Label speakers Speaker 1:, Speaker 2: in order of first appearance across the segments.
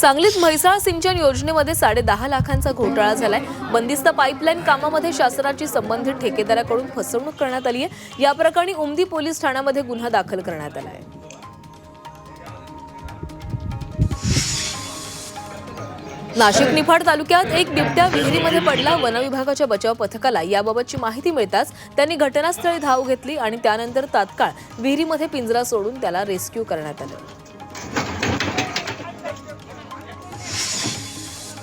Speaker 1: सांगलीत म्हैसाळ सिंचन योजनेमध्ये साडे दहा लाखांचा घोटाळा झालाय. बंदिस्त पाईपलाईन कामामध्ये शासनाची संबंधित ठेकेदाराकडून फसवणूक करण्यात आली आहे या प्रकरणी उमदी पोलीस ठाण्यामध्ये गुन्हा दाखल करण्यात आला आहे नाशिक निफाड तालुक्यात एक बिबट्या विहिरीमध्ये पडला. वनविभागाच्या बचाव पथकाला याबाबतची माहिती मिळताच त्यांनी घटनास्थळी धाव घेतली आणि त्यानंतर तात्काळ विहिरीमध्ये पिंजरा सोडून त्याला रेस्क्यू करण्यात आलं.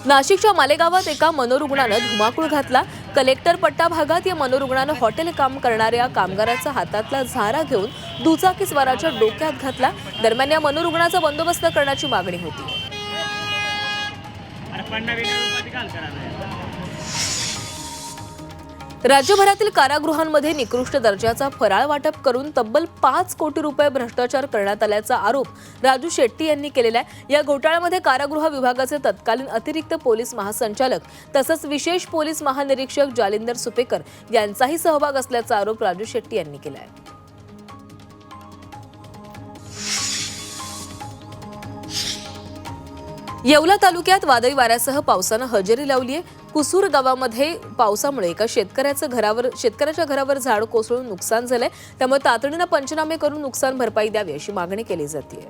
Speaker 1: नाशिकच्या मालेगावात एका मनोरुग्णानं धुमाकूळ घातला. कलेक्टर पट्टा भागात या मनोरुग्णानं हॉटेल काम करणाऱ्या कामगाराचा हातातला झारा घेऊन दुचाकीस्वाराच्या डोक्यात घातला. दरम्यान या मनोरुग्णाचा बंदोबस्त करण्याची मागणी होती. राज्यभरातील कारागृहांमध्ये निकृष्ट दर्जाचा फराळ वाटप करून तब्बल पाच कोटी रुपये भ्रष्टाचार करण्यात आल्याचा आरोप राजू शेट्टी यांनी केलेला आहे. या घोटाळ्यामध्ये कारागृह विभागाचे तत्कालीन अतिरिक्त पोलीस महासंचालक तसंच विशेष पोलीस महानिरीक्षक जालिंदर सुपेकर यांचाही सहभाग असल्याचा आरोप राजू शेट्टी यांनी केला आहे. येवला तालुक्यात वादळी वाऱ्यासह पावसानं हजेरी लावली आहे कुसूर गावामध्ये पावसामुळे एका शेतकऱ्याचं घरावर शेतकऱ्याच्या घरावर झाड कोसळून नुकसान झालंय. त्यामुळे तातडीनं पंचनामे करून नुकसान भरपाई द्यावी अशी मागणी केली जाते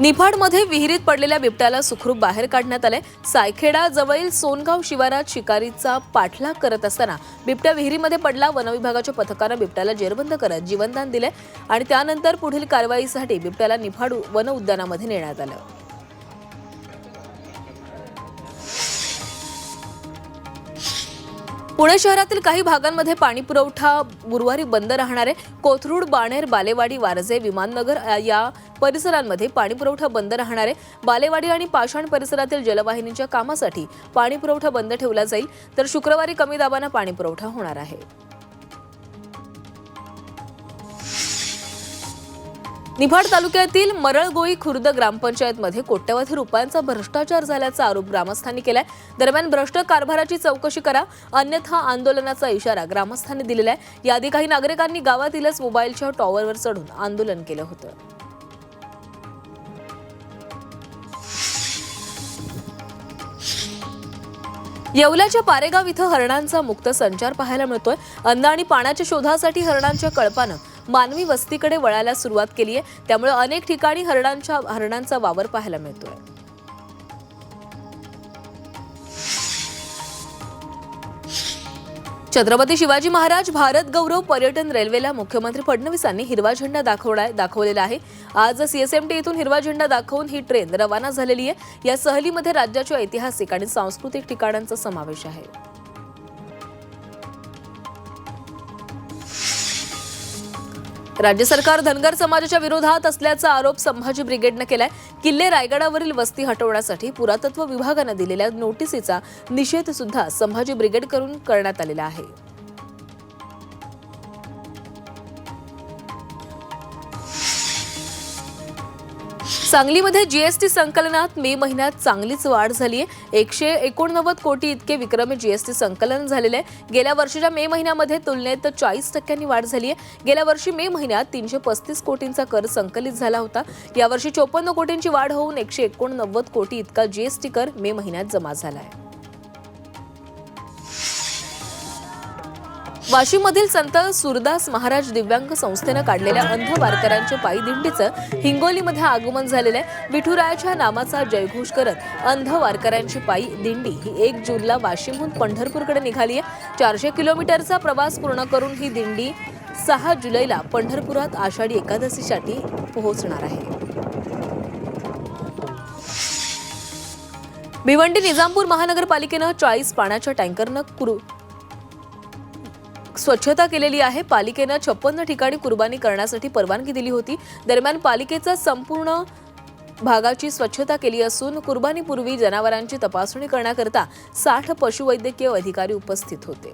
Speaker 1: निफाडमध्ये विहिरीत पडलेल्या बिबट्याला सुखरूप बाहेर काढण्यात आले. सायखेडा जवळील सोनगाव शिवारात शिकारीचा पाठलाग करत असताना बिबट्या विहिरीमध्ये पडला. वनविभागाच्या पथकानं बिबट्याला जेरबंद करत जीवनदान दिले आणि त्यानंतर पुढील कारवाईसाठी बिबट्याला निफाड वन उद्यानामध्ये नेण्यात आलं. पुणे शहरातील काही भागांमध्ये पाणी पुरवठा गुरुवारी बंद राहणारे कोथरूड बाणेर बालेवाडी वारजे विमाननगर या परिसरांमध्ये पाणी पुरवठा बंद राहणारे बालेवाडी आणि पाषाण परिसरातील जलवाहिनीच्या कामासाठी पाणी पुरवठा बंद ठेवला जाईल. तर शुक्रवारी कमी दाबानं पाणी पुरवठा होणार आहे. निफाड तालुक्यातील मरळगोई खुर्द ग्रामपंचायतमध्ये कोट्यवधी रुपयांचा भ्रष्टाचार झाल्याचा आरोप ग्रामस्थांनी केलाय. दरम्यान भ्रष्ट कारभाराची चौकशी करा अन्यथा आंदोलनाचा इशारा ग्रामस्थांनी दिलेला आहे याआधी काही नागरिकांनी गावातीलच मोबाईलच्या टॉवरवर चढून आंदोलन केलं होतं. येवल्याच्या पारेगाव इथं हरणांचा मुक्त संचार पाहायला मिळतोय. अन्न आणि पाण्याच्या शोधासाठी हरणांच्या कळपानं मानवी वस्तीकडे वळायला सुरुवात केली आहे त्यामुळे अनेक ठिकाणी हरणांच्या हरणांचा वावर पाहायला मिळतोय. छत्रपती शिवाजी महाराज भारत गौरव पर्यटन रेल्वेला मुख्यमंत्री फडणवीसांनी हिरवा झेंडा दाखवलाय दाखवलेला आहे. आज सीएसएमटी इथून हिरवा झेंडा दाखवून ही ट्रेन रवाना झालेली आहे. या सहलीमध्ये राज्याच्या ऐतिहासिक आणि सांस्कृतिक ठिकाणांचा समावेश आहे. राज्य सरकार धनगर समाजाच्या विरोधात असल्याचा आरोप संभाजी ब्रिगेडनं केलाय. किल्ले रायगडावरील वस्ती हटवण्यासाठी पुरातत्व विभागानं दिलेल्या नोटिसीचा निषेध सुद्धा संभाजी ब्रिगेडकडून करण्यात आलेला आहे. सांगलीमध्ये जीएसटी संकलनात मे महिन्यात चांगलीच वाढ झाली आहे. एकशे एकोणनव्वद कोटी इतके विक्रमी जीएसटी संकलन झालेले आहे. गेल्या वर्षीच्या मे महिन्यामध्ये तुलनेत चाळीस टक्क्यांनी वाढ झाली आहे. गेल्या वर्षी मे महिन्यात तीनशे पस्तीस कोटींचा कर संकलित झाला होता. यावर्षी चोपन्न कोटींची वाढ होऊन एकशे एकोणनव्वद कोटी इतका जीएसटी कर मे महिन्यात जमा झाला आहे. वाशिममधील संत सुरदास महाराज दिव्यांग संस्थेनं काढलेल्या अंध वारकऱ्यांच्या पायी दिंडीचं हिंगोलीमध्ये आगमन झालेलं आहे. विठुरायाच्या नामाचा जयघोष करत अंध वारकऱ्यांची पायी दिंडी ही एक जूनला वाशिमहून पंढरपूरकडे निघाली आहे. चारशे किलोमीटरचा प्रवास पूर्ण करून ही दिंडी सहा जुलैला पंढरपुरात आषाढी एकादशीसाठी पोहोचणार आहे. भिवंडी निजामपूर महानगरपालिकेनं चाळीस पाण्याच्या टँकरनं कुरु स्वच्छता केलेली आहे. पालिकेनं छप्पन्न ठिकाणी कुर्बानी करण्यासाठी परवानगी दिली होती. दरम्यान पालिकेचा संपूर्ण भागाची स्वच्छता केली असून कुर्बानीपूर्वी जनावरांची तपासणी करण्याकरता साठ पशुवैद्यकीय अधिकारी उपस्थित होते.